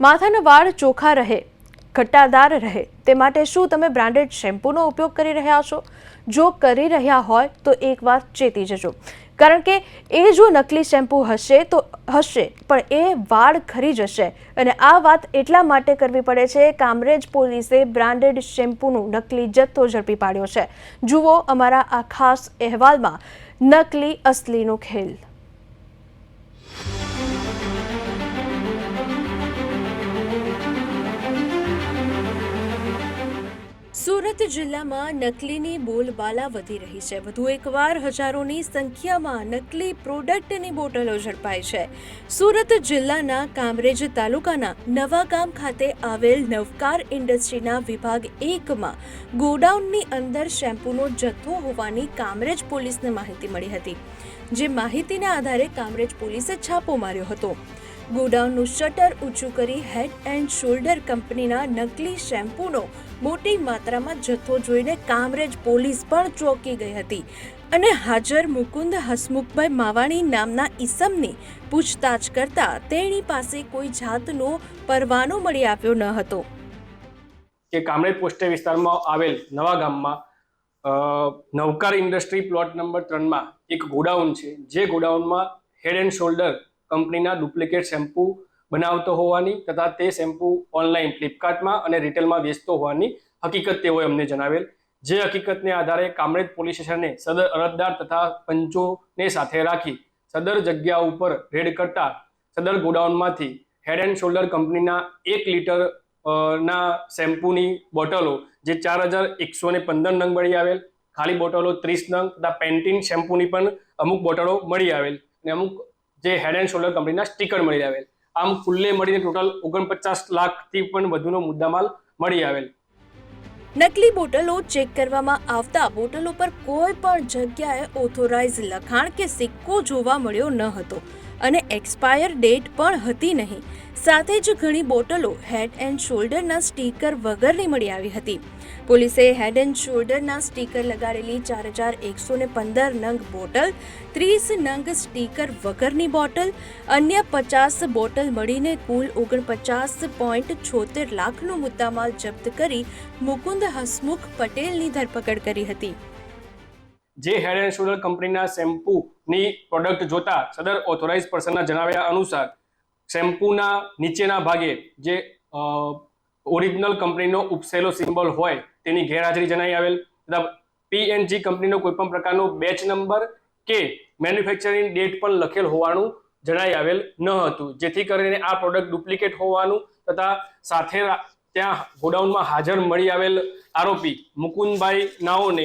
માથાના વાળ ચોખ્ખા રહે ઘટ્ટાદાર રહે, તે માટે શું તમે બ્રાન્ડેડ શેમ્પૂનો ઉપયોગ કરી રહ્યા છો? જો કરી રહ્યા હોય, તો એક વાત ચેતી જજો. કારણ કે એ જો નકલી શેમ્પૂ હશે તો હશે, પણ એ વાળ ખરી જશે. અને આ વાત એટલા માટે કરવી પડે છે કામરેજ પોલીસે બ્રાન્ડેડ શેમ્પૂનું નકલી જથ્થો ઝડપી પાડ્યો છે. જુઓ અમારા આ ખાસ અહેવાલમાં, નકલી અસલીનો ખેલ. સુરત જિલ્લામાં નકલીની બોલબાલા વધી રહી છે. વધુ એકવાર હજારોની સંખ્યામાં નકલી પ્રોડક્ટની બોટલો ઝડપાઈ છે. સુરત જિલ્લાના કામરેજ તાલુકાના નવાગામ ખાતે આવેલ નવકાર ઇન્ડસ્ટ્રીના વિભાગ એકમાં ગોડાઉનની અંદર શેમ્પૂનો જથ્થો હોવાની કામરેજ પોલીસને માહિતી મળી હતી, જે માહિતીના આધારે કામરેજ પોલીસે છાપો માર્યો હતો. ગોડાઉનનું શટર ઊંચું કરી હેડ એન્ડ શોલ્ડર કંપનીના નકલી શેમ્પૂનો મોટી માત્રામાં જથ્થો જોઈને કામરેજ પોલીસ પણ ચોંકી ગઈ હતી અને હાજર મુકુંદ હસમુખભાઈ માવાણી નામના ઈસમની પૂછતાછ કરતા તેણી પાસે કોઈ જાતનો પરવાનો મળી આવ્યો ન હતો. કે કામરેજ પોસ્ટે વિસ્તારમાં આવેલ નવા ગામમાં નવકાર ઇન્ડસ્ટ્રી પ્લોટ નંબર ત્રણમાં એક ગોડાઉન છે. જે ગોડાઉનમાં હેડ એન્ડ શોલ્ડર કંપનીના ડુપ્લિકેટ શેમ્પૂ બનાવતો હોવાની તથા તે શેમ્પૂ ઓનલાઈન ફ્લિપકાર્ટમાં અને રિટેલમાં વેચતો હોવાની હકીકત તેઓએ અમને જણાવેલ. જે હકીકતને આધારે કામરેજ પોલીસ સ્ટેશને સદર અરજદાર તથા પંચોને સાથે રાખી સદર જગ્યા ઉપર રેડ કરતા સદર ગોડાઉનમાંથી હેડ એન્ડ શોલ્ડર કંપનીના એક લીટર ના શેમ્પૂની બોટલો, જે ચાર હજાર એકસો ને પંદર નંગ મળી આવેલ. ખાલી બોટલો ત્રીસ નંગ તથા પેન્ટીન શેમ્પૂની પણ અમુક બોટલો મળી આવેલ. અને અમુક જે હેડ એન્ડ શોલ્ડર કંપનીના સ્ટીકર મળી આવેલ. આમ કુલ્લે મળીને ટોટલ ઓગણપચાસ લાખથી પણ વધુનો મુદ્દામાલ મળી આવેલ. નકલી બોટલો ચેક કરવામાં આવતા બોટલો પર કોઈ પણ જગ્યાએ ઓથોરાઇઝ લખાણ કે સિક્કો જોવા મળ્યો ન હતો. અને એક્સપાયર ડેટ પણ હતી નહીં. સાથે જ ઘણી બોટલો હેડ એન્ડ શોલ્ડરના સ્ટીકર વગરની મળી આવી હતી. પોલીસે હેડ એન્ડ શોલ્ડરના સ્ટીકર લગાડેલી ચાર હજાર એકસો ને પંદર નંગ બોટલ, ત્રીસ નંગ સ્ટીકર વગરની બોટલ, અન્ય પચાસ બોટલ મળીને કુલ ઓગણપચાસ પોઈન્ટ છોતેર લાખનો મુદ્દામાલ જપ્ત કરી મુકુંદ હસમુખ પટેલની ધરપકડ કરી હતી. જે હેડ એન્ડ શોલ્ડર કંપનીના શેમ્પૂની પ્રોડક્ટ જોતા સદર ઓથોરાઇઝ પર્સનના જણાવ્યા અનુસાર, શેમ્પૂના નીચેના ભાગે જે ઓરિજિનલ કંપનીનો ઉપસેલો સિમ્બોલ હોય તેની ગેરહાજરી જણાઈ આવેલ. તથા પીએનજી કંપનીનો કોઈ પણ પ્રકારનો બેચ નંબર કે મેન્યુફેક્ચરિંગ ડેટ પણ લખેલ હોવાનું જણાઈ આવેલ ન હતું. જેથી કરીને આ પ્રોડક્ટ ડુપ્લિકેટ હોવાનું તથા સાથે ત્યાં ગોડાઉનમાં હાજર મળી આવેલ આરોપી મુકુંદભાઈ નાઓને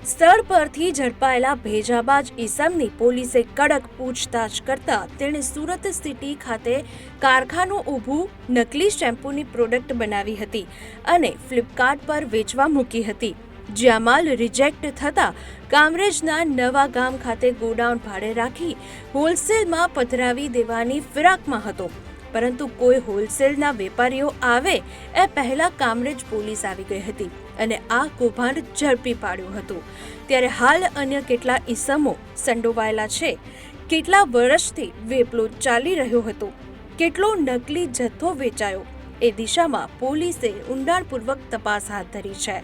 સ્થળ પરથી ઝડપાયેલા ભેજાબાજ ઈસમની પોલીસે કડક પૂછતાછ કરતા તેણે સુરત સિટી ખાતે કારખાનું ઊભું નકલી શેમ્પૂની પ્રોડક્ટ બનાવી હતી અને ફ્લિપકાર્ટ પર વેચવા મૂકી હતી. જ્યાં માલ રિજેક્ટ થતા કામરેજના નવા ગામ ખાતે ગોડાઉન ભાડે રાખી હોલસેલમાં પધરાવી દેવાની ફિરાકમાં હતો. પરંતુ કોઈ હોલસેલના વેપારીઓ આવે એ પહેલા કામરેજ પોલીસ આવી ગઈ હતી અને આ કૌભાંડ ઝડપી પાડ્યું હતું. ત્યારે હાલ અન્ય કેટલા ઈસમો સંડોવાયેલા છે? કેટલા વર્ષથી વેપલો ચાલી રહ્યો હતો? કેટલો નકલી જથ્થો વેચાયો? એ દિશામાં પોલીસે ઊંડાણપૂર્વક તપાસ હાથ ધરી છે.